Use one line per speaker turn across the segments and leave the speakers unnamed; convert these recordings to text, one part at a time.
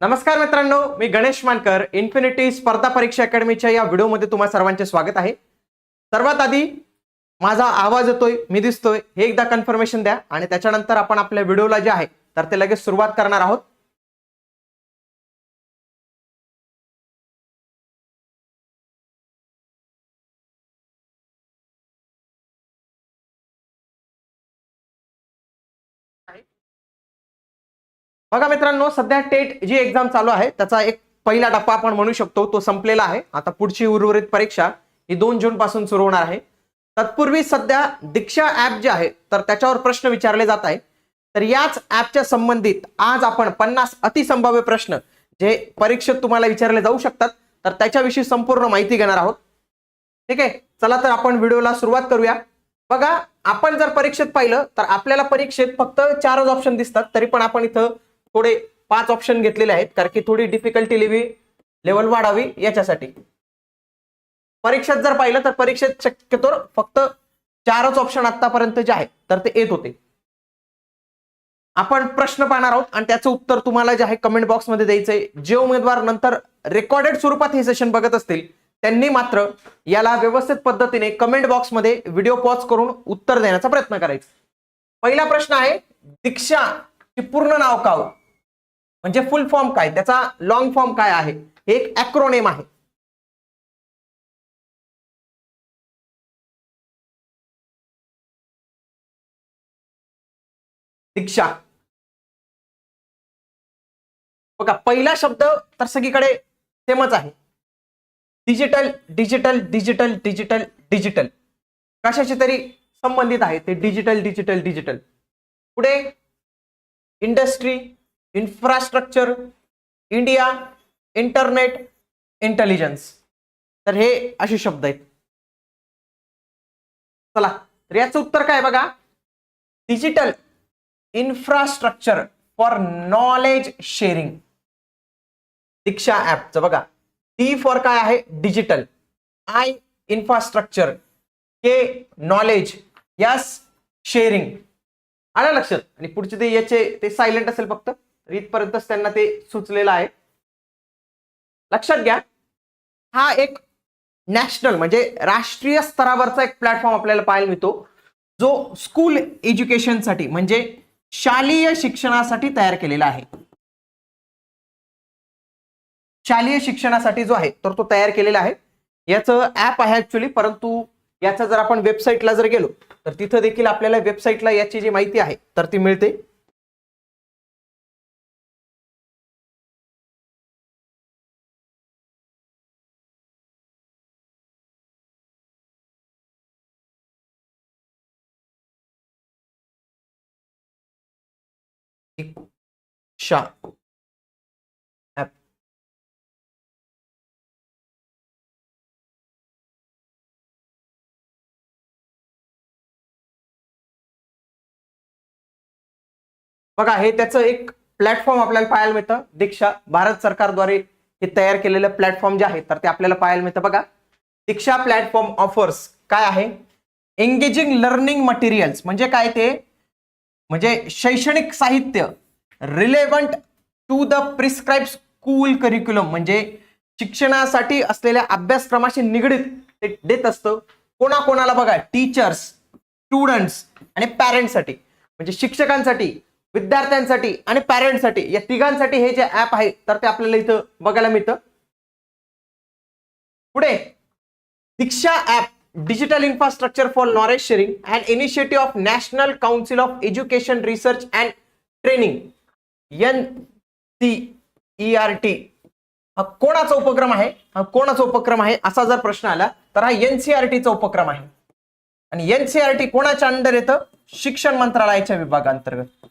नमस्कार मित्रांनो मी गणेश मानकर इन्फिनिटी स्पर्धा परीक्षा अकॅडमीच्या या व्हिडिओमध्ये तुम्हा सर्वांचे स्वागत आहे. सर्वात आधी माझा आवाज येतोय मी दिसतोय हे एकदा कन्फर्मेशन द्या आणि त्याच्यानंतर आपण आपल्या व्हिडिओला जे आहे तर ते लगेच सुरुवात करणार आहोत. बघा मित्रांनो सध्या टेट जी एक्झाम चालू आहे त्याचा एक पहिला टप्पा आपण म्हणू शकतो तो संपलेला आहे. आता पुढची उर्वरित परीक्षा ही दोन जून पासून सुरू होणार आहे. तत्पूर्वी सध्या दीक्षा ऍप जे आहे तर त्याच्यावर प्रश्न विचारले जात आहे तर याच ऍपच्या संबंधित आज आपण पन्नास अतिसंभाव्य प्रश्न जे परीक्षेत तुम्हाला विचारले जाऊ शकतात तर त्याच्याविषयी संपूर्ण माहिती घेणार आहोत. ठीक आहे? चला तर आपण व्हिडिओला सुरुवात करूया. बघा आपण जर परीक्षेत पाहिलं तर आपल्याला परीक्षेत फक्त चारच ऑप्शन दिसतात तरी पण आपण इथं थोडे पाच ऑप्शन घेतलेले आहेत कारण की थोडी डिफिकल्टी लेवी लेवल वाढावी याच्यासाठी. परीक्षेत जर पाहिलं तर परीक्षेत शक्यतो फक्त चारच ऑप्शन आतापर्यंत जे आहे तर ते येत होते. आपण प्रश्न पाहणार आहोत आणि त्याचं उत्तर तुम्हाला जे आहे कमेंट बॉक्समध्ये द्यायचंय. जे उमेदवार नंतर रेकॉर्डेड स्वरूपात हे सेशन बघत असतील त्यांनी मात्र याला व्यवस्थित पद्धतीने कमेंट बॉक्समध्ये व्हिडिओ पॉज करून उत्तर देण्याचा प्रयत्न करायचा. पहिला प्रश्न आहे दीक्षा पूर्ण नाव काव हो? म्हणजे फुल फॉर्म काय? त्याचा लॉंग फॉर्म काय आहे? हे एक अॅक्रोनेम आहे. दीक्षा. बघा पहिला शब्द तर सगळीकडे सेमच आहे. Digital digital digital digital digital कशाशी तरी संबंधित आहे ते डिजिटल डिजिटल डिजिटल पुढे industry infrastructure India internet intelligence. तर हे असे शब्द आहेत. चला तर याचं उत्तर काय बघा? Digital infrastructure for knowledge sharing Diksha ऍपचं बघा. टी फॉर काय आहे? Digital I infrastructure K knowledge S sharing आलं लक्षात? आणि पुढचे ते याचे ते सायलेंट असेल फक्त. इथपर्यंतच त्यांना ते सुचलेलं आहे. लक्षात घ्या हा एक नॅशनल म्हणजे राष्ट्रीय स्तरावरचा एक प्लॅटफॉर्म आपल्याला पाहायला मिळतो जो स्कूल एज्युकेशनसाठी म्हणजे शालेय शिक्षणासाठी तयार केलेला आहे. शालेय शिक्षणासाठी जो आहे तर तो तयार केलेला आहे. याचं ऍप आहे ऍक्च्युली परंतु याचा जर आपण वेबसाईटला जर गेलो तर तिथं देखील आपल्याला वेबसाईटला याची जी माहिती आहे तर ती मिळते. शा बघा हे त्याचं एक प्लॅटफॉर्म आपल्याला पाहायला मिळतं. दीक्षा भारत सरकारद्वारे हे तयार केलेलं प्लॅटफॉर्म जे आहे तर ते आपल्याला पाहायला मिळतं. बघा दीक्षा प्लॅटफॉर्म ऑफर्स काय आहे? एंगेजिंग लर्निंग मटेरियल्स म्हणजे काय ते? म्हणजे शैक्षणिक साहित्य. Relevant to the prescribe school curriculum म्हणजे शिक्षणासाठी असलेल्या अभ्यासक्रमाशी निगडीत ते देत असतं. कोणाकोणाला बघा टीचर्स स्टुडंट्स आणि पॅरेंट्ससाठी म्हणजे शिक्षकांसाठी विद्यार्थ्यांसाठी आणि पॅरेंट्ससाठी या तिघांसाठी हे जे ऍप आहे तर ते आपल्याला इथं बघायला मिळतं. पुढे Diksha app digital infrastructure for knowledge sharing and initiative of National Council of Education Research and Training N C E R T हा कोणाचा उपक्रम आहे? हा कोणाचा उपक्रम आहे? असा जर प्रश्न आला तर हा एनसीआरटीचा उपक्रम आहे. आणि एनसीआरटी कोणाच्या अंडर येतं? शिक्षण मंत्रालयाच्या विभागांतर्गत.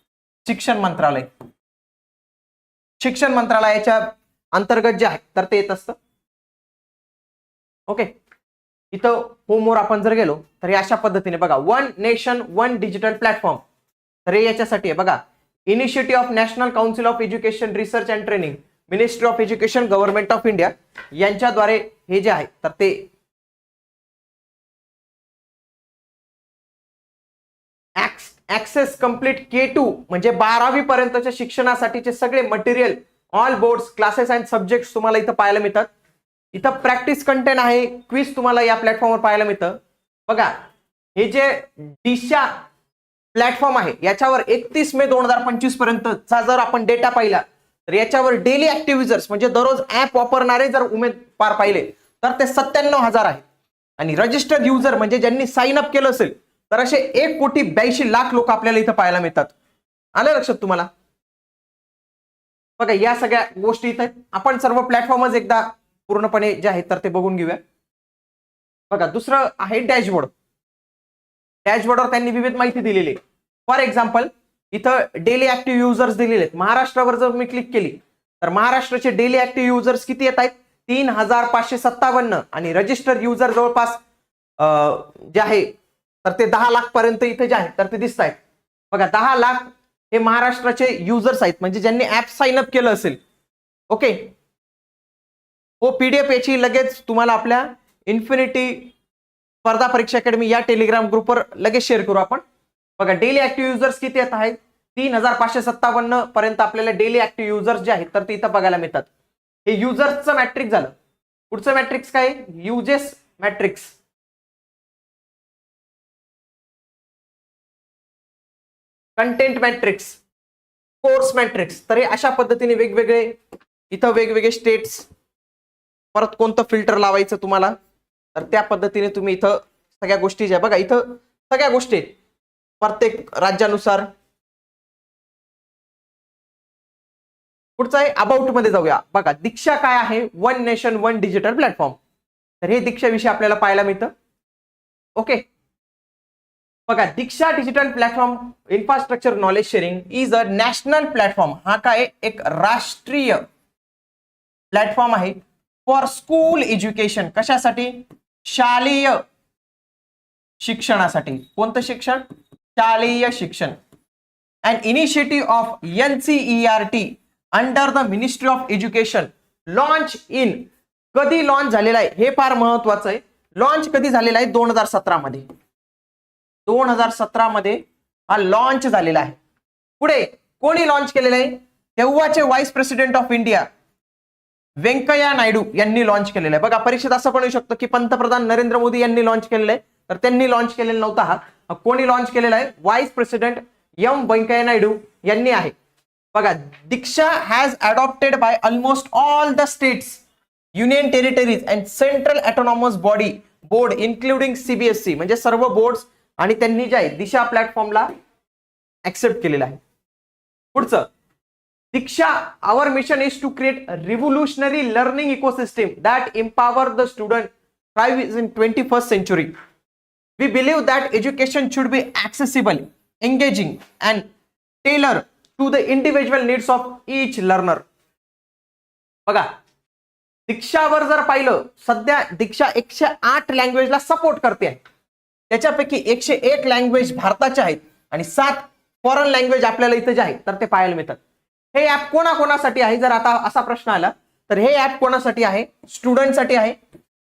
शिक्षण मंत्रालय. शिक्षण मंत्रालयाच्या अंतर्गत जे आहे तर ते येत असतं. ओके इथं होमवर आपण जर गेलो तर अशा पद्धतीने बघा one nation one digital platform तर हे याच्यासाठी आहे. बघा initiative of National Council of Education Research and Training Ministry of Education Government of India यांच्याद्वारे हे जे आहे तर ते ऍक्सेस कंप्लीट के टू म्हणजे बारावी पर्यंतच्या शिक्षणासाठीचे सगळे material all boards classes and subject तुम्हाला इथं पाहायला मिळतात. इथं प्रॅक्टिस कंटेंट आहे क्विज तुम्हाला या प्लॅटफॉर्मवर पाहायला मिळतं. बघा हे जे दिशा प्लॅटफॉर्म आहे. याच्यावर एकतीस मे दोन हजार पंचवीस पर्यंतचा जर आपण डेटा पाहिला तर याच्यावर डेली ऍक्टिव्ह युजर्स म्हणजे दररोज ऍप वापरणारे जर उमेदवार पाहिले तर ते सत्त्याण्णव हजार आहेत आणि रजिस्टर्ड युजर म्हणजे ज्यांनी साइन अप केलं असेल तर असे एक कोटी ब्याऐंशी लाख लोक आपल्याला इथं पाहायला मिळतात. आलं लक्षात तुम्हाला? बघा या सगळ्या गोष्टी इथं आपण सर्व प्लॅटफॉर्मच एकदा पूर्णपणे जे आहेत तर ते बघून घेऊया. बघा दुसरं आहे डॅशबोर्ड डॅशबोर्डवर त्यांनी विविध माहिती दिलेली आहे. फॉर एक्झाम्पल इथं डेली ऍक्टिव्ह युजर्स दिलेले आहेत. महाराष्ट्रावर जर मी क्लिक केली तर महाराष्ट्राचे डेली ऍक्टिव्ह युजर्स किती येत आहेत? तीन हजार पाचशे सत्तावन्न. आणि रजिस्टर्ड युजर जवळपास जे आहे तर ते दहा लाख पर्यंत इथे जे आहेत तर ते दिसत आहेत. बघा दहा लाख हे महाराष्ट्राचे युजर्स आहेत. म्हणजे ज्यांनी ऍप साइन अप केलं असेल. ओके हो पीडीएफ याची लगेच तुम्हाला आपल्या इन्फिनिटी स्पर्धा परीक्षा अकॅडमी या टेलिग्राम ग्रुपवर लगेच शेअर करू आपण. बघा डेली ऍक्टिव्ह युजर्स किती येत आहेत तीन हजार पाचशे सत्तावन्न पर्यंत आपल्याला डेली ऍक्टिव्ह युजर्स जे आहेत तर ते इथं बघायला मिळतात. हे युजर्सचं मॅट्रिक झालं. पुढचं मॅट्रिक्स काय? Uses matrix content matrix course matrix तर हे अशा पद्धतीने वेगवेगळे इथं वेगवेगळे स्टेट्स परत कोणतं फिल्टर लावायचं तुम्हाला? तर त्या पद्धतीने तुम्ही इथं सगळ्या गोष्टी ज्या बघा इथं सगळ्या गोष्टी आहेत. प्रत्येक राज्यानुसार. पुढचं आहे अबाउटमध्ये जाऊया. बघा दीक्षा काय आहे? One nation one digital platform तर हे दीक्षाविषयी आपल्याला पाहायला मिळतं. ओके बघा Diksha digital platform infrastructure knowledge sharing is a national platform हा काय? एक राष्ट्रीय प्लॅटफॉर्म आहे. फॉर स्कूल एज्युकेशन कशासाठी? शालेय शिक्षणासाठी. कोणतं शिक्षण? शालेय शिक्षण. And initiative of N C R T under the Ministry of Education launch in कधी लॉन्च झालेला आहे? हे फार महत्वाचं आहे. लॉन्च कधी झालेला आहे? दोन हजार सतरा मध्ये. दोन हजार सतरा मध्ये हा लॉन्च झालेला आहे. पुढे कोणी लॉन्च केलेला आहे? तेव्हाचे vice president of India Venkaiah Naidu यांनी लॉन्च केलेलं आहे. बघा परीक्षेत असं पण येऊ शकतं की पंतप्रधान नरेंद्र मोदी यांनी लॉन्च केलेलं आहे. तर त्यांनी लॉन्च केलेला नव्हता हा. हा कोणी लॉन्च केलेला आहे? Vice president M Venkaiah Naidu यांनी आहे. बघा Diksha has adopted by almost all the states union territories and central autonomous body board including CBSE म्हणजे सर्व बोर्ड्स आणि त्यांनी जे आहे दिशा प्लॅटफॉर्मला ऍक्सेप्ट केलेलं आहे. पुढचं. Diksha our mission is to create revolutionary learning ecosystem that empower the student thrive in 21st century. We believe that education should be accessible, engaging, and tailored to the individual needs of each learner. बघा दीक्षावर जर पाहिलं सध्या दीक्षा एकशे आठ लँग्वेजला support करते आहे त्याच्यापैकी एकशे एक लँग्वेज भारताचे आहेत आणि सात फॉरेन लँग्वेज आपल्याला इथं जे आहेत तर ते पाहायला मिळतात हे ऍप कोणाकोणासाठी आहे? जर आता असा प्रश्न आला तर हे ऍप कोणासाठी आहे? स्टुडंटसाठी आहे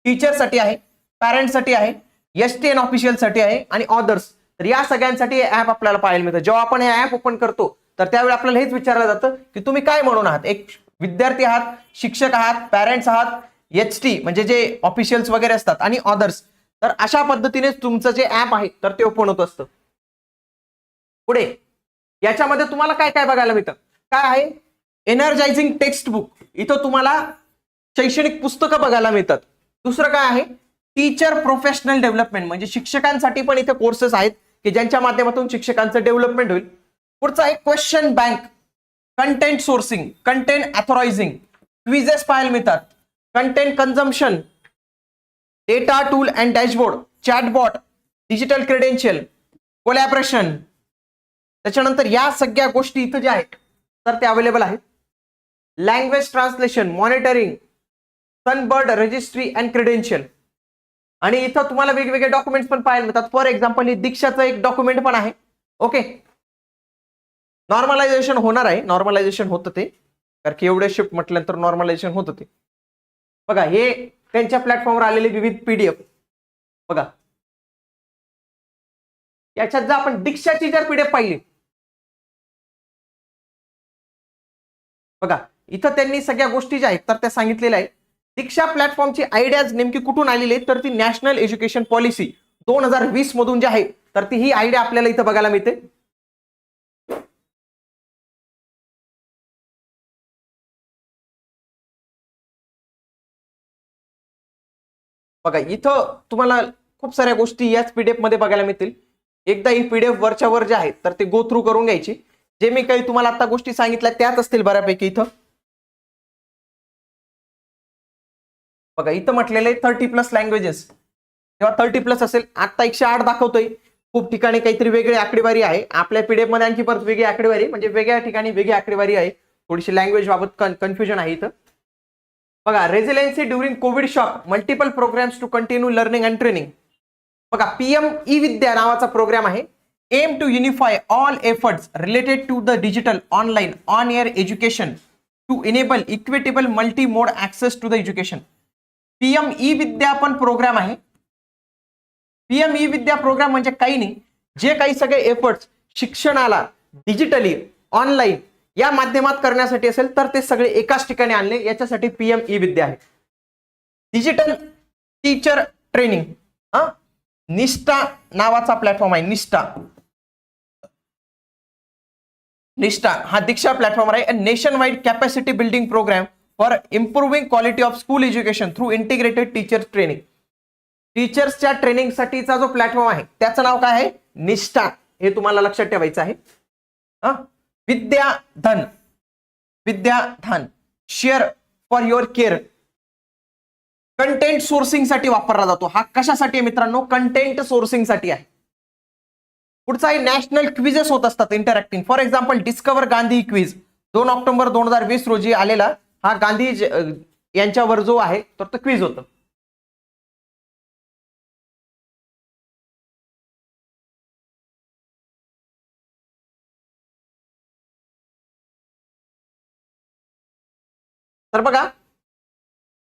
टीचरसाठी आहे पॅरेंटसाठी आहे एस टी एन ऑफिशियलसाठी आहे आणि ऑदर्स तर या सगळ्यांसाठी हे ऍप आपल्याला पाहायला मिळतं. जेव्हा आपण हे ऍप ओपन करतो तर त्यावेळी आपल्याला हेच विचारलं जातं की तुम्ही काय म्हणून आहात? एक विद्यार्थी आहात शिक्षक आहात पॅरेंट्स आहात एच टी म्हणजे जे ऑफिशियल्स वगैरे असतात आणि ऑदर्स तर अशा पद्धतीने तुमचं जे ऍप आहे तर ते ओपन होत असतं. पुढे याच्यामध्ये तुम्हाला काय काय बघायला मिळतं? काय आहे? एनर्जायझिंग टेक्स्ट बुक इथं तुम्हाला शैक्षणिक पुस्तकं बघायला मिळतात. दुसरं काय आहे? टीचर प्रोफेशनल डेव्हलपमेंट म्हणजे शिक्षकांसाठी पण इथे कोर्सेस आहेत की ज्यांच्या माध्यमातून शिक्षकांचं डेव्हलपमेंट होईल. पुढचं आहे question bank content sourcing content authorizing quizzes पाहायला मिळतात. Content consumption data tool and dashboard chatbot digital credential collaboration त्याच्यानंतर या सगळ्या गोष्टी इथं ज्या आहेत तर ते अवेलेबल आहेत. Language translation monitoring Sunbird registry and credential आणि इथं तुम्हाला वेगवेगळे डॉक्युमेंट्स पण पाहायला मिळतात. फॉर एक्झाम्पल ही दीक्षाचं एक डॉक्युमेंट पण आहे. ओके नॉर्मलायझेशन होणार आहे. नॉर्मलायझेशन होतं ते. कारण की एवढे शिफ्ट म्हटल्यानंतर नॉर्मलायझेशन होतं ते. बघा हे त्यांच्या प्लॅटफॉर्मवर आलेले विविध पीडीएफ बघा. याच्यात जर आपण दीक्षाची जर पीडीएफ पाहिली बघा इथं त्यांनी सगळ्या गोष्टी ज्या आहेत तर त्या सांगितलेल्या आहेत. दीक्षा प्लॅटफॉर्मची आयडियाज नेमकी कुठून आलेली आहे तर ती नॅशनल एज्युकेशन पॉलिसी दोन हजार वीस मधून जी आहे तर ती ही आयडिया आपल्याला इथं बघायला मिळते. बघा इथं तुम्हाला खूप साऱ्या गोष्टी याच पीडीएफमध्ये बघायला मिळतील. एकदा ही पीडीएफ वरच्या वर जे आहेत तर ते गो थ्रू करून घ्यायची. जे मी काही तुम्हाला आता गोष्टी सांगितल्या त्याच असतील बऱ्यापैकी इथं. बघा इथं म्हटलेलं आहे थर्टी प्लस लँग्वेजेस तेव्हा थर्टी प्लस असेल आता एकशे आठ दाखवतोय. खूप ठिकाणी काहीतरी वेगळी आकडेवारी आहे. आपल्या पीडीएफ आणखी परत वेगळी आकडेवारी म्हणजे वेगळ्या ठिकाणी वेगळी आकडेवारी आहे. थोडीशी लँग्वेज बाबत कन्फ्युजन आहे इथं. बघा resiliency during COVID shock multiple programs to continue learning and training बघा पीएम ई विद्या नावाचा प्रोग्राम आहे. Aim to unify all efforts related to the digital online on air education to enable equitable multi mode access to the education PM e Vidya पण program आहे. PM e विद्या programme म्हणजे काही नाही. जे काही सगळे एफर्ट्स शिक्षणाला डिजिटली ऑनलाईन या माध्यमात करण्यासाठी असेल तर ते सगळे एकाच ठिकाणी आणले. याच्यासाठी पीएम ई विद्या आहे. डिजिटल टीचर ट्रेनिंग हा? निष्ठा नावाचा प्लॅटफॉर्म आहे. निष्ठा. निष्ठा हा दीक्षा प्लॅटफॉर्म आहे. Nation wide capacity building program for improving quality of school education through integrated teacher training टीचर्सच्या ट्रेनिंगसाठीचा जो प्लॅटफॉर्म आहे त्याचं नाव काय आहे? निष्ठा. हे तुम्हाला लक्षात ठेवायचं आहे. हा? Vidyadaan. Vidyadaan. Share for your care content सोर्सिंगसाठी वापरला जातो. हा कशासाठी आहे मित्रांनो? कंटेंट सोर्सिंगसाठी आहे. पुढचाही नॅशनल क्विजेस होत असतात interacting for example discover Gandhi quiz दोन ऑक्टोबर दोन हजार वीस रोजी आलेला हा गांधी यांच्यावर जो आहे तर तो क्विज होतं. तर बघा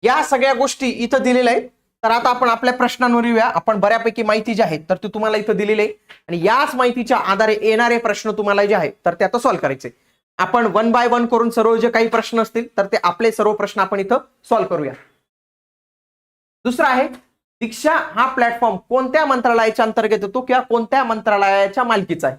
या सगळ्या गोष्टी इथं दिलेल्या आहेत. तर आता आपण आपल्या प्रश्नांवर येऊया. आपण बऱ्यापैकी माहिती जी आहे तर ती तुम्हाला इथं दिलेली आहे. आणि याच माहितीच्या आधारे येणारे प्रश्न तुम्हाला जे आहेत तर ते आता सॉल्व्ह करायचे. आपण वन बाय वन करून सर्व जे काही प्रश्न असतील तर ते आपले सर्व प्रश्न आपण इथं सॉल्व्ह करूया. दुसरा आहे दीक्षा हा प्लॅटफॉर्म कोणत्या मंत्रालयाच्या अंतर्गत येतो किंवा कोणत्या मंत्रालयाच्या मालकीचा आहे?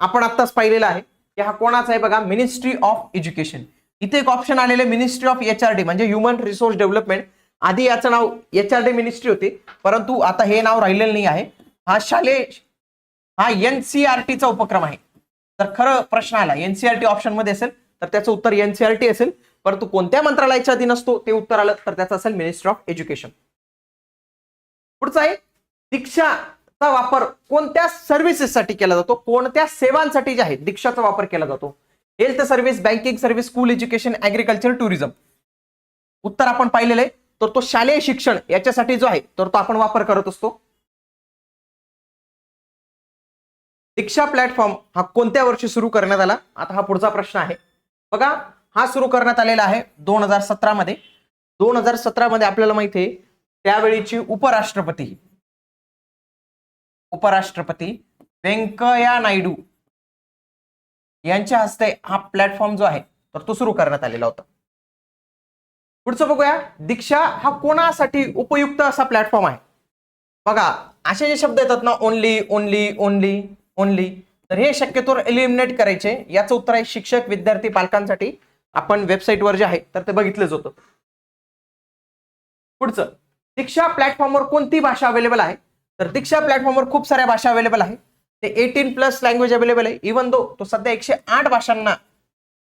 आपण आत्ताच पाहिलेला आहे की हा कोणाचा आहे बघा? मिनिस्ट्री ऑफ एज्युकेशन इथे एक ऑप्शन आलेले ministry of H R D म्हणजे ह्युमन रिसोर्स डेव्हलपमेंट आधी याचं नाव एच आर डी मिनिस्ट्री होती परंतु आता हे नाव राहिलेलं नाही आहे. हा शालेय हा एनसीआरटीचा उपक्रम आहे. तर खरं प्रश्न आला एनसीआरटी ऑप्शनमध्ये असेल तर त्याचं उत्तर एनसीआरटी असेल परंतु कोणत्या मंत्रालयाच्या अधीन असतो ते उत्तर आलं तर त्याचं असेल मिनिस्ट्री ऑफ एज्युकेशन पुढचं आहे दीक्षाचा वापर कोणत्या सर्व्हिसेससाठी केला जातो? कोणत्या सेवांसाठी जे आहे दीक्षाचा वापर केला जातो? Health service banking service school education agriculture tourism उत्तर आपण पाहिलेलं आहे. तर तो शालेय शिक्षण याच्यासाठी जो आहे तर तो आपण वापर करत असतो. दीक्षा प्लॅटफॉर्म हा कोणत्या वर्षी सुरू करण्यात आला? आता हा पुढचा प्रश्न आहे. बघा हा सुरू करण्यात आलेला आहे दोन हजार सतरा मध्ये. दोन हजार सतरा मध्ये आपल्याला माहिती आहे त्यावेळीची उपराष्ट्रपती. उपराष्ट्रपती व्यंकय्या नायडू यांच्या हस्ते हा प्लॅटफॉर्म जो आहे तर तो सुरू करण्यात आलेला होता. पुढचं बघूया. दीक्षा हा कोणासाठी उपयुक्त असा प्लॅटफॉर्म आहे? बघा असे जे शब्द येतात ना ओनली ओनली ओनली ओनली तर हे शक्यतो एलिमिनेट करायचे. याचं उत्तर आहे शिक्षक विद्यार्थी पालकांसाठी. आपण वेबसाईटवर जे आहे तर ते बघितलंच होतं. पुढचं. दीक्षा प्लॅटफॉर्मवर कोणती भाषा अवेलेबल आहे? तर दीक्षा प्लॅटफॉर्मवर खूप साऱ्या भाषा अवेलेबल आहे. ते एटीन प्लस लँग्वेज अवेलेबल आहे. इवन दो तो सध्या एकशे आठ भाषांना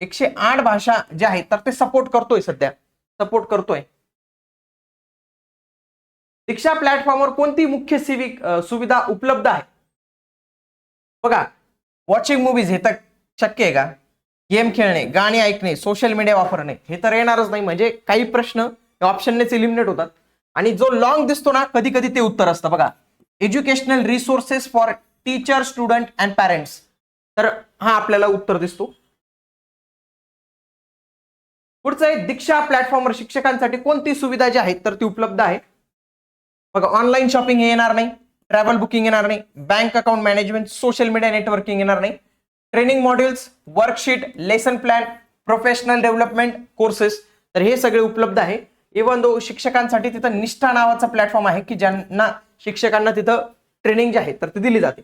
एकशे आठ भाषा ज्या आहेत तर ते सपोर्ट करतोय सध्या. सपोर्ट करतोय. दीक्षा प्लॅटफॉर्मवर कोणती मुख्य सिविक सुविधा उपलब्ध आहे? बघा वॉचिंग मूवीज हे तर शक्य आहे का? गेम खेळणे गाणी ऐकणे सोशल मीडिया वापरणे हे तर येणारच नाही. म्हणजे काही प्रश्न ऑप्शननेच इलिमिनेट होतात. आणि जो लॉंग दिसतो ना कधी कधी ते उत्तर असतं. बघा educational resources for teacher student and parents तर हा आपल्याला उत्तर दिसतो. पुढचं आहे दीक्षा प्लॅटफॉर्मवर शिक्षकांसाठी कोणती सुविधा जी आहे तर ती उपलब्ध आहे. बघा ऑनलाईन शॉपिंग हे येणार नाही ट्रॅव्हल बुकिंग येणार नाही bank account management social media networking येणार नाही. Training modules worksheet lesson plan professional development courses तर हे सगळे उपलब्ध आहे. इवन दो शिक्षकांसाठी तिथं निष्ठा नावाचा प्लॅटफॉर्म आहे की ज्यांना शिक्षकांना तिथं ट्रेनिंग जे आहे तर ती दिली जाते.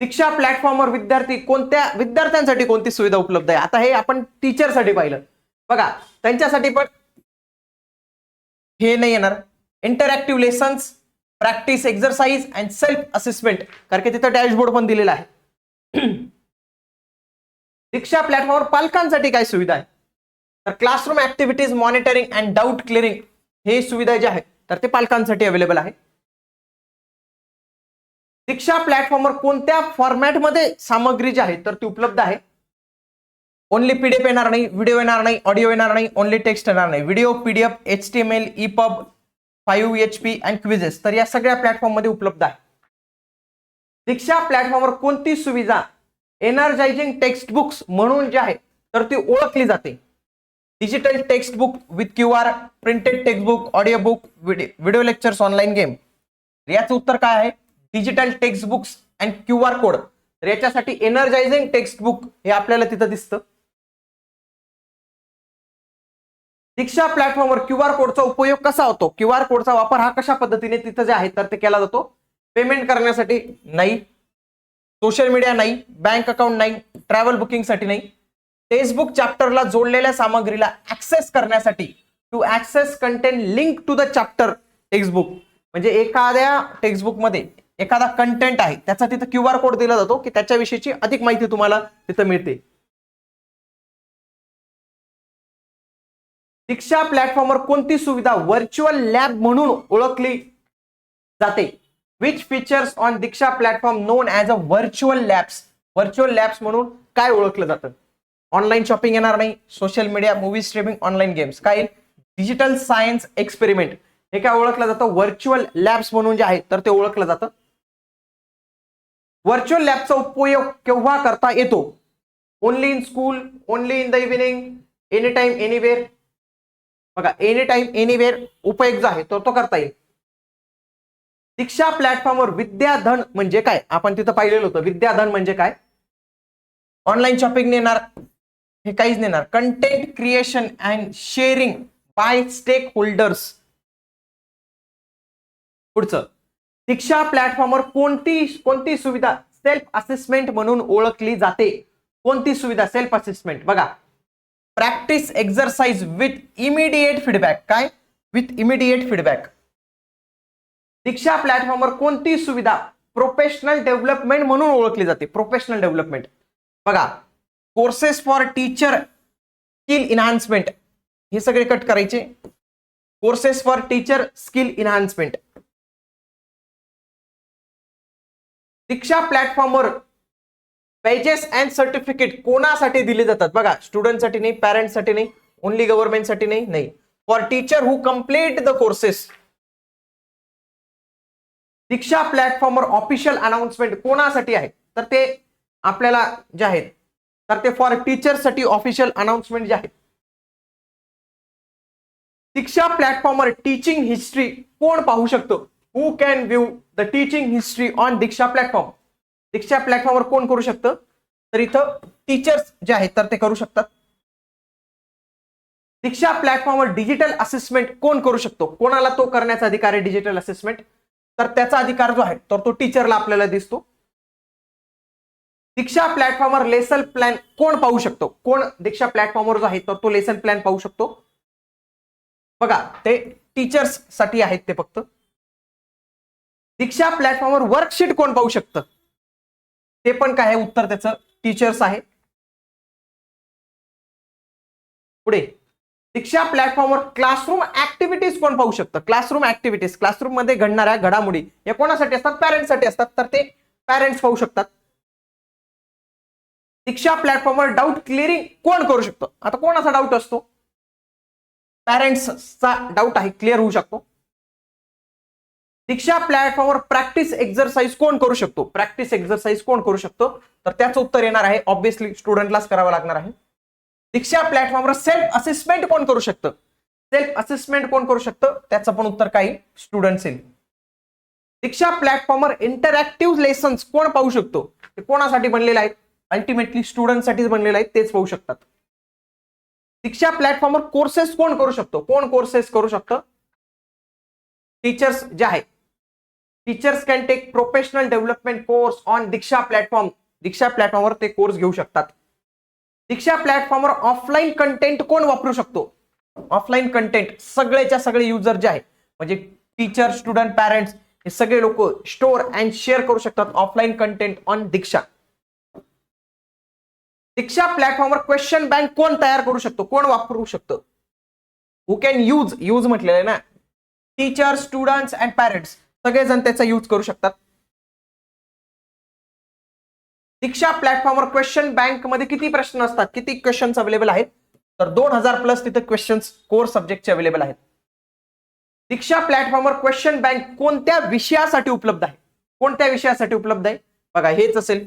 शिक्षा प्लॅटफॉर्मवर विद्यार्थी कोणत्या विद्यार्थ्यांसाठी कोणती सुविधा उपलब्ध आहे? आता हे आपण टीचरसाठी पाहिलं. बघा त्यांच्यासाठी पण हे नाही येणार. Interactive lessons practice exercise and self assessment कारण की तिथं डॅशबोर्ड पण दिलेला आहे. दीक्षा प्लॅटफॉर्मवर पालकांसाठी काय सुविधा आहे? तर classroom activities monitoring and doubt clearing हे सुविधा जे आहेत तर ते पालकांसाठी अवेलेबल आहे. दीक्षा प्लॅटफॉर्मवर कोणत्या फॉर्मॅटमध्ये सामग्री जी आहे तर ती उपलब्ध आहे? ओनली पीडीएफ येणार नाही व्हिडिओ येणार नाही ऑडिओ येणार नाही ओनली टेक्स्ट येणार नाही. Video PDF H T M L epub five H P and quizzes तर या सगळ्या प्लॅटफॉर्ममध्ये उपलब्ध आहे. दीक्षा प्लॅटफॉर्मवर कोणती सुविधा? एनर्जायझिंग टेक्स्ट बुक्स म्हणून जे आहे तर ती ओळखली जाते. Digital text book with Q R printed text book audio book video lectures online game याचं उत्तर काय आहे? Digital text books and Q R code तर याच्यासाठी एनर्जायझिंग टेक्स्ट बुक हे आपल्याला तिथं दिसतं. दीक्षा प्लॅटफॉर्मवर क्यू आर कोडचा उपयोग कसा होतो? क्यू आर कोडचा वापर हा कशा पद्धतीने तिथं जे आहे तर ते केला जातो. पेमेंट करण्यासाठी नाही. सोशल मीडिया नाही. बँक अकाउंट नाही. ट्रॅव्हल बुकिंगसाठी नाही. फेसबुक चॅप्टरला जोडलेल्या सामग्रीला ऍक्सेस करण्यासाठी to access content link to the chapter textbook म्हणजे एखाद्या टेक्स्टबुकमध्ये एखादा कंटेंट आहे त्याचा तिथं क्यू आर कोड दिला जातो की त्याच्याविषयीची अधिक माहिती तुम्हाला तिथं मिळते. दीक्षा प्लॅटफॉर्मवर कोणती सुविधा व्हर्च्युअल लॅब म्हणून ओळखली जाते? Which features on Diksha platform known as a virtual labs virtual labs म्हणून काय ओळखलं जातं? ऑनलाईन शॉपिंग येणार नाही social media movie streaming online games काय? डिजिटल सायन्स एक्सपेरिमेंट हे काय ओळखलं जातं? व्हर्च्युअल लॅब्स म्हणून जे आहे तर ते ओळखलं जातं. व्हर्च्युअल लॅबचा उपयोग केव्हा करता येतो? Only in school only in the evening any time anywhere बघा एनी टाइम एनिवेअर उपयोग जो आहे तो तो करता येईल. दीक्षा प्लॅटफॉर्मवर विद्याधन म्हणजे काय? आपण तिथं पाहिलेलं होतं. विद्याधन म्हणजे काय? ऑनलाईन शॉपिंग नेणार हे काहीच नेणार. Content creation and sharing by stakeholders पुढचं. दीक्षा प्लॅटफॉर्मवर कोणती कोणती सुविधा सेल्फ असेसमेंट म्हणून ओळखली जाते? कोणती सुविधा? सेल्फ असेसमेंट बघा. Practice exercise with immediate feedback काय? विथ इमिडिएट फीडबॅक दीक्षा प्लॅटफॉर्मवर कोणती सुविधा? प्रोफेशनल डेव्हलपमेंट म्हणून ओळखली जाते. प्रोफेशनल डेव्हलपमेंट बघा. Courses for teacher skill enhancement हे सगळे कट करायचे. Courses for teacher skill enhancement Diksha प्लॅटफॉर्मवर पेजेस अँड सर्टिफिकेट कोणासाठी दिले जातात? बघा स्टुडंटसाठी नाही पॅरेंटसाठी नाही ओनली गव्हर्नमेंटसाठी नाही नाही. For teacher who complete the courses Diksha प्लॅटफॉर्मवर ऑफिशियल अनाउन्समेंट कोणासाठी आहे? तर ते आपल्याला जे आहेत तर ते फॉर टीचरसाठी ऑफिशियल अनाउन्समेंट जे आहेत. दीक्षा प्लॅटफॉर्मवर टीचिंग हिस्ट्री कोण पाहू शकतो? Who can view the teaching history on Diksha platform Diksha प्लॅटफॉर्मवर कोण करू शकतं? तर इथं टीचर्स जे आहेत तर ते करू शकतात. दीक्षा प्लॅटफॉर्मवर डिजिटल असेसमेंट कोण करू शकतो? कोणाला तो करण्याचा अधिकार आहे डिजिटल असेसमेंट तर त्याचा अधिकार जो आहे तर तो टीचरला आपल्याला दिसतो. दीक्षा प्लॅटफॉर्मवर लेसन प्लॅन कोण पाहू शकतो? कोण दीक्षा प्लॅटफॉर्मवर जो आहे तर तो लेसन प्लॅन पाहू शकतो. बघा ते टीचर्ससाठी आहेत ते फक्त. दीक्षा प्लॅटफॉर्मवर वर्कशीट कोण पाहू शकतं? ते पण काय आहे? उत्तर त्याचं टीचर्स आहे. पुढे. दीक्षा प्लॅटफॉर्मवर क्लासरूम ऍक्टिव्हिटीज कोण पाहू शकतं? क्लासरूम ऍक्टिव्हिटीज क्लासरूममध्ये घडणाऱ्या घडामोडी. या कोणासाठी असतात? पॅरेंट्ससाठी असतात. तर ते पॅरेंट्स पाहू शकतात. दीक्षा प्लॅटफॉर्मवर डाऊट क्लिअरिंग कोण करू शकतो? आता कोणाचा डाऊट असतो? पॅरेंट्सचा डाऊट आहे क्लिअर होऊ शकतो. दीक्षा प्लॅटफॉर्मवर प्रॅक्टिस एक्झरसाइज कोण करू शकतो? प्रॅक्टिस एक्झरसाइज कोण करू शकतो? तर त्याचं उत्तर येणार आहे. ऑब्विसली स्टुडंटलाच करावं लागणार आहे. दीक्षा प्लॅटफॉर्मवर सेल्फ असेसमेंट कोण करू शकतं? सेल्फ असेसमेंट कोण करू शकतं? त्याचं पण उत्तर काही स्टुडंट्स येईल. दीक्षा प्लॅटफॉर्मवर इंटरॅक्टिव्ह लेसन्स कोण पाहू शकतो? ते कोणासाठी बनलेले आहेत अल्टिमेटली स्टुडंटसाठीच बनलेलं आहे. तेच पाहू शकतात. दीक्षा प्लॅटफॉर्मवर कोर्सेस कोण करू शकतो? कोण कोर्सेस करू शकतं? टीचर्स जे आहेत teachers can take professional development course on Diksha platform Diksha प्लॅटफॉर्मवर ते कोर्स घेऊ शकतात. दीक्षा प्लॅटफॉर्मवर ऑफलाईन कंटेंट कोण वापरू शकतो? ऑफलाईन कंटेंट सगळेच्या सगळे युजर जे आहे म्हणजे टीचर स्टुडंट पॅरेंट्स हे सगळे लोक स्टोअर अँड शेअर करू शकतात offline content on Diksha Diksha प्लॅटफॉर्मवर क्वेश्चन बँक कोण तयार करू शकतो? कोण वापरू शकतो? हु कॅन यूज यूज म्हटलेलं आहे ना. टीचर स्टुडंट्स अँड पॅरेंट्स सगळेजण त्याचा यूज करू शकतात. दीक्षा प्लॅटफॉर्मवर क्वेश्चन बँकमध्ये किती प्रश्न असतात? किती क्वेश्चन्स अवेलेबल आहेत? तर दोन हजार प्लस तिथे क्वेश्चन्स कोर सब्जेक्टचे अवेलेबल आहेत. दीक्षा प्लॅटफॉर्मवर क्वेश्चन बँक कोणत्या विषयासाठी उपलब्ध आहे? कोणत्या विषयासाठी उपलब्ध आहे? बघा हेच असेल.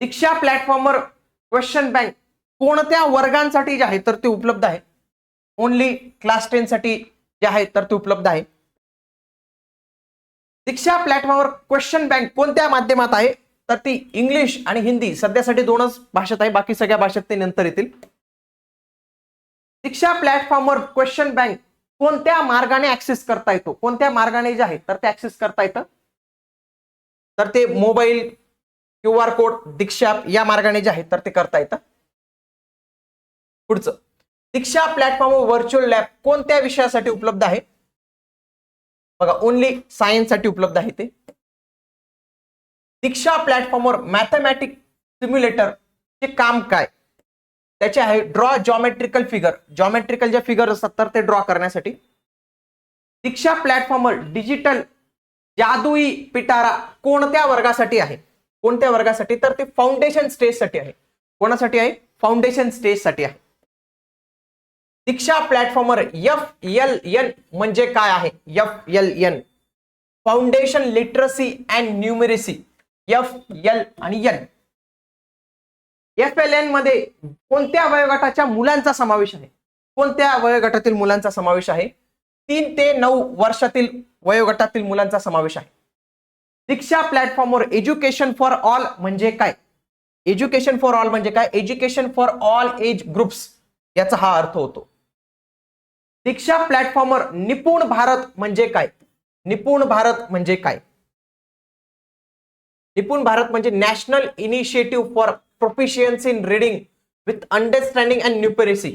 दीक्षा प्लॅटफॉर्मवर क्वेश्चन बँक कोणत्या वर्गांसाठी जे आहे तर ते उपलब्ध आहे. ओनली क्लास टेन साठी जे आहे तर ते उपलब्ध आहे. दीक्षा प्लॅटफॉर्मवर क्वेश्चन बँक कोणत्या माध्यमात आहे? तर ती इंग्लिश आणि हिंदी सध्यासाठी दोनच भाषेत आहे बाकी सगळ्या भाषेत ते नंतर येतील. दीक्षा प्लॅटफॉर्मवर क्वेश्चन बँक कोणत्या मार्गाने ऍक्सेस करता येतो? कोणत्या मार्गाने जे आहे तर ते ऍक्सेस करता येतं. तर ते mobile Q R code Diksha या मार्गाने जे आहे तर ते करता येतं. पुढचं. दीक्षा प्लॅटफॉर्म व्हर्च्युअल लॅब कोणत्या विषयासाठी उपलब्ध आहे? बघा ओनली सायन्ससाठी उपलब्ध आहे ते. दीक्षा प्लॅटफॉर्मवर मॅथमॅटिक सिम्युलेटर चे काम काय? त्याचे आहे ड्रॉ जॉमेट्रिकल फिगर जॉमेट्रिकल जे फिगर असतात तर ते ड्रॉ करण्यासाठी. दीक्षा प्लॅटफॉर्मवर डिजिटल जादुई पिटारा कोणत्या वर्गासाठी आहे? कोणत्या वर्गासाठी? तर ते फाउंडेशन स्टेजसाठी आहे. कोणासाठी आहे? फाउंडेशन स्टेजसाठी आहे. दीक्षा प्लॅटफॉर्मवर एफ एल एन म्हणजे काय आहे? F L N foundation literacy and numeracy F L आणि एन एफ एल एनमध्ये कोणत्या वयोगटाच्या मुलांचा समावेश आहे? कोणत्या वयोगटातील मुलांचा समावेश आहे? तीन ते नऊ वर्षातील वयोगटातील मुलांचा समावेश आहे. दीक्षा प्लॅटफॉर्मवर एज्युकेशन फॉर ऑल म्हणजे काय? एज्युकेशन फॉर ऑल म्हणजे काय? Education for all age groups याचा हा अर्थ होतो. दीक्षा प्लॅटफॉर्मवर निपुण भारत म्हणजे काय? निपुण भारत म्हणजे काय? निपुण भारत म्हणजे national initiative for proficiency in reading with understanding and numeracy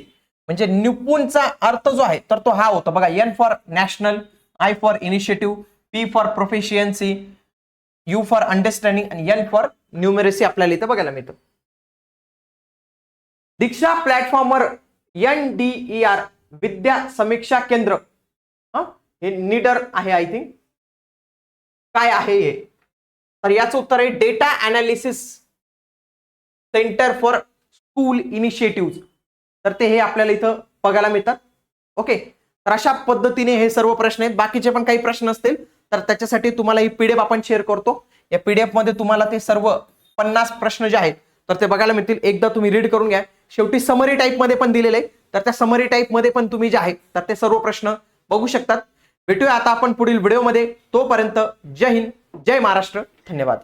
म्हणजे निपुणचा अर्थ जो आहे तर तो हा होतो. बघा N for national I for initiative P for proficiency U for understanding आणि एन फॉर न्यूमेरेसी आपल्याला इथं बघायला मिळतं. दीक्षा प्लॅटफॉर्मवर N D E R Vidya Samiksha Kendra. हे? निडर आहे आय थिंक काय आहे हे? तर याचं उत्तर आहे data analysis centre for school initiative तर ते हे आपल्याला इथं बघायला मिळतात. ओके तर अशा पद्धतीने हे सर्व प्रश्न आहेत. बाकीचे पण काही प्रश्न असतील तर त्याच्यासाठी तुम्हाला ही पीडीएफ आपण शेअर करतो. या पीडीएफमध्ये तुम्हाला ते सर्व पन्नास प्रश्न जे आहेत तर ते बघायला मिळतील. एकदा तुम्ही रीड करून घ्या. शेवटी समरी टाईपमध्ये पण दिलेले आहे. तर त्या समरी टाईपमध्ये पण तुम्ही जे आहे तर ते सर्व प्रश्न बघू शकतात. भेटूया आता आपण पुढील व्हिडिओमध्ये तोपर्यंत जय हिंद जय महाराष्ट्र. धन्यवाद.